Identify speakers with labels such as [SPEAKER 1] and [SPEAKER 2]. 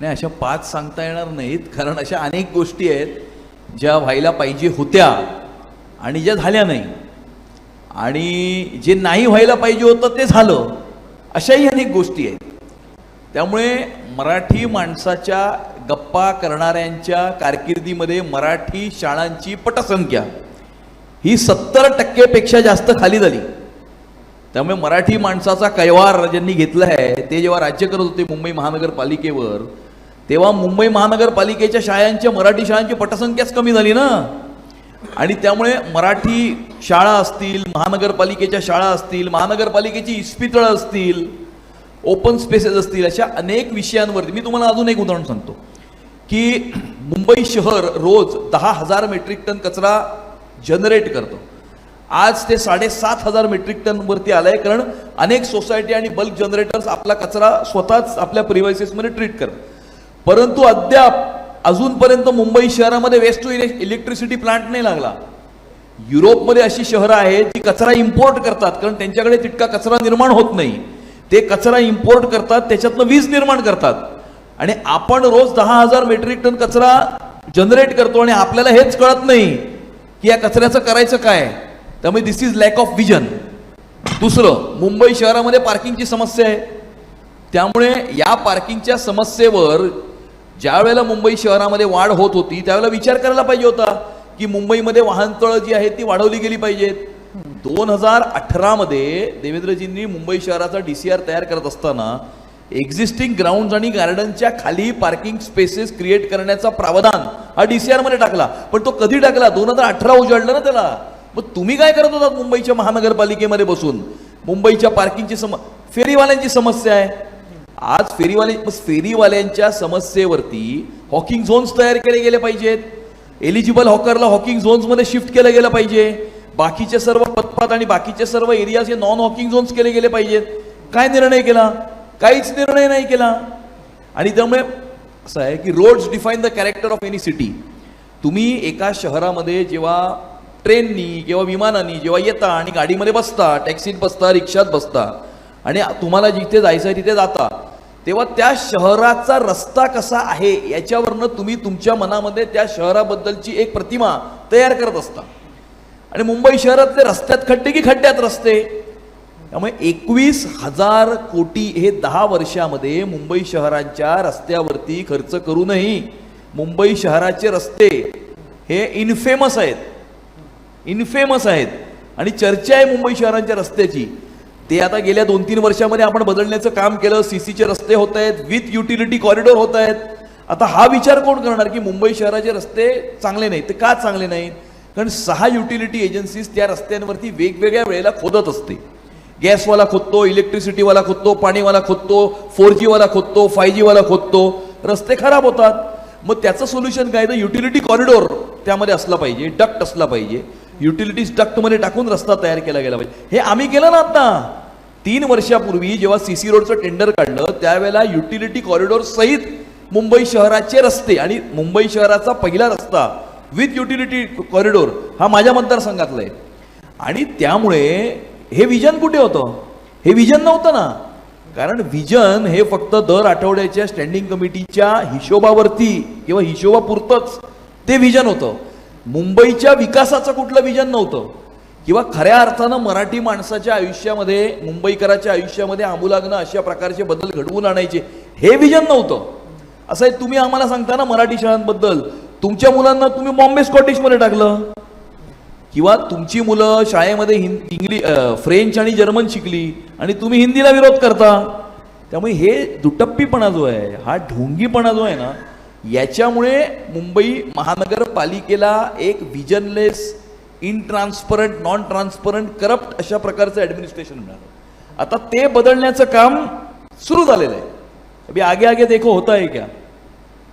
[SPEAKER 1] नाही अशा पाच सांगता येणार नाहीत कारण अशा अनेक गोष्टी आहेत ज्या व्हायला पाहिजे होत्या आणि ज्या झाल्या नाही. आणि जे नाही व्हायला पाहिजे होतं ते झालं अशाही अनेक गोष्टी आहेत. त्यामुळे मराठी माणसाच्या गप्पा करणाऱ्यांच्या कारकिर्दीमध्ये मराठी शाळांची पटसंख्या ही सत्तर टक्केपेक्षा जास्त खाली झाली. त्यामुळे मराठी माणसाचा कैवार ज्यांनी घेतला आहे ते जेव्हा राज्य करत होते मुंबई महानगरपालिकेवर तेव्हा मुंबई महानगरपालिकेच्या शाळांच्या मराठी शाळांची पटसंख्याच कमी झाली ना. आणि त्यामुळे मराठी शाळा असतील महानगरपालिकेच्या शाळा असतील महानगरपालिकेची इस्पितळं असतील ओपन स्पेसेस असतील अशा अनेक विषयांवरती मी तुम्हाला अजून एक उदाहरण सांगतो. की मुंबई शहर रोज दहा हजार मेट्रिक टन कचरा जनरेट करतो. आज ते साडेसात हजार मेट्रिक टनवरती आलंय कारण अनेक सोसायटी आणि बल्क जनरेटर्स आपला कचरा स्वतःच आपल्या प्रिव्हायसेसमध्ये ट्रीट करतात. परंतु अद्याप अजूनपर्यंत मुंबई शहरामध्ये वेस्ट टू इलेक्ट्रिसिटी प्लांट नाही लागला. युरोपमध्ये अशी शहरं आहेत जी कचरा इम्पोर्ट करतात कारण त्यांच्याकडे तितका कचरा निर्माण होत नाही. ते कचरा इम्पोर्ट करतात त्याच्यातनं वीज निर्माण करतात. आणि आपण रोज दहा हजार मेट्रिक टन कचरा जनरेट करतो आणि आपल्याला हेच कळत नाही की या कचऱ्याचं करायचं काय. त्यामुळे this is lack of vision दुसरं मुंबई शहरामध्ये पार्किंगची समस्या आहे. त्यामुळे या पार्किंगच्या समस्येवर ज्या वेळेला मुंबई शहरामध्ये वाढ होत होती त्यावेळेला विचार करायला पाहिजे होता की मुंबईमध्ये वाहनतळं जी आहेत ती वाढवली गेली पाहिजेत. दोन हजार अठरामध्ये देवेंद्रजींनी मुंबई शहराचा डी सी आर तयार करत असताना एक्झिस्टिंग ग्राउंड आणि गार्डनच्या खाली पार्किंग स्पेसेस क्रिएट करण्याचा प्रावधान हा डी सी आरमध्ये टाकला. पण तो कधी टाकला? दोन हजार अठरा उजाडला ना त्याला. मग तुम्ही काय करत होतात मुंबईच्या महानगरपालिकेमध्ये बसून? मुंबईच्या पार्किंगची सम फेरीवाल्यांची समस्या आहे. आज फेरीवाले फेरीवाल्यांच्या समस्येवरती हॉकिंग झोन्स तयार केले गेले पाहिजेत. एलिजिबल हॉकरला हॉकिंग झोन्समध्ये शिफ्ट केलं गेलं पाहिजे. बाकीचे सर्व पथपात आणि बाकीचे सर्व एरियाज हे नॉन हॉकिंग झोन्स केले गेले पाहिजेत. काय निर्णय केला? काहीच निर्णय नाही केला. आणि त्यामुळे असं आहे की roads define the character of any city तुम्ही एका शहरामध्ये जेव्हा ट्रेननी किंवा विमानानी जेव्हा येता आणि गाडीमध्ये बसता टॅक्सीत बसता रिक्षात बसता आणि तुम्हाला जिथे जायचं आहे तिथे जाता तेव्हा त्या शहराचा रस्ता कसा आहे याच्यावरनं तुम्ही तुमच्या मनामध्ये त्या शहराबद्दलची एक प्रतिमा तयार करत असता. आणि मुंबई शहरातले रस्त्यात खड्डे की खड्ड्यात रस्ते? त्यामुळे एकवीस हजार कोटी हे दहा वर्षामध्ये मुंबई शहरांच्या रस्त्यावरती खर्च करूनही मुंबई शहराचे रस्ते हे इनफेमस आहेत. इनफेमस आहेत. आणि चर्चा आहे मुंबई शहरांच्या रस्त्याची. ते आता गेल्या दोन तीन वर्षामध्ये आपण बदलण्याचं काम केलं. सीसीचे रस्ते होत आहेत विथ युटिलिटी कॉरिडॉर होत आहेत. आता हा विचार कोण करणार की मुंबई शहराचे रस्ते चांगले नाहीत? ते का चांगले नाहीत? कारण सहा युटिलिटी एजन्सीज त्या रस्त्यांवरती वेगवेगळ्या वेळेला खोदत असते. गॅसवाला खोदतो इलेक्ट्रिसिटीवाला खोदतो पाणीवाला खोदतो फोर जीवाला खोदतो फाय जीवाला खोदतो. रस्ते खराब होतात. मग त्याचं सोल्युशन काय? तर युटिलिटी कॉरिडॉर त्यामध्ये असला पाहिजे डक्ट असला पाहिजे. युटिलिटीज डक्टमध्ये टाकून रस्ता तयार केला गेला पाहिजे. हे आम्ही केलं ना आता. तीन वर्षापूर्वी जेव्हा सी सी रोडचं टेंडर काढलं त्यावेळेला युटिलिटी कॉरिडॉर सहित मुंबई शहराचे रस्ते आणि मुंबई शहराचा पहिला रस्ता विथ युटिलिटी कॉरिडॉर हा माझ्या मतदारसंघातला आहे आणि त्यामुळे हे विजन कुठे होतं? हे विजन नव्हतं ना. कारण विजन हे फक्त दर आठवड्याच्या स्टँडिंग कमिटीच्या हिशोबावरती किंवा हिशोबापुरतंच ते विजन होतं. मुंबईच्या विकासाचं कुठलं विजन नव्हतं. किंवा खऱ्या अर्थानं मराठी माणसाच्या आयुष्यामध्ये मुंबईकराच्या आयुष्यामध्ये आमूलाग्न अशा प्रकारचे बदल घडवून आणायचे हे विजन नव्हतं. असं आहे तुम्ही आम्हाला सांगता ना मराठी शाळांबद्दल तुमच्या मुलांना तुम्ही बॉम्बे स्कॉटिशमध्ये टाकलं. किंवा तुमची मुलं शाळेमध्ये हिं इंग्लिश फ्रेंच आणि जर्मन शिकली आणि तुम्ही हिंदीला विरोध करता. त्यामुळे हे दुटप्पीपणा जो आहे हा ढोंगीपणा जो आहे ना याच्यामुळे मुंबई महानगरपालिकेला एक visionless intransparent non transparent corrupt अशा प्रकारचं ॲडमिनिस्ट्रेशन मिळालं आता ते बदलण्याचं काम सुरू झालेलं आहे. अभी आगे आगे देखो होता है क्या?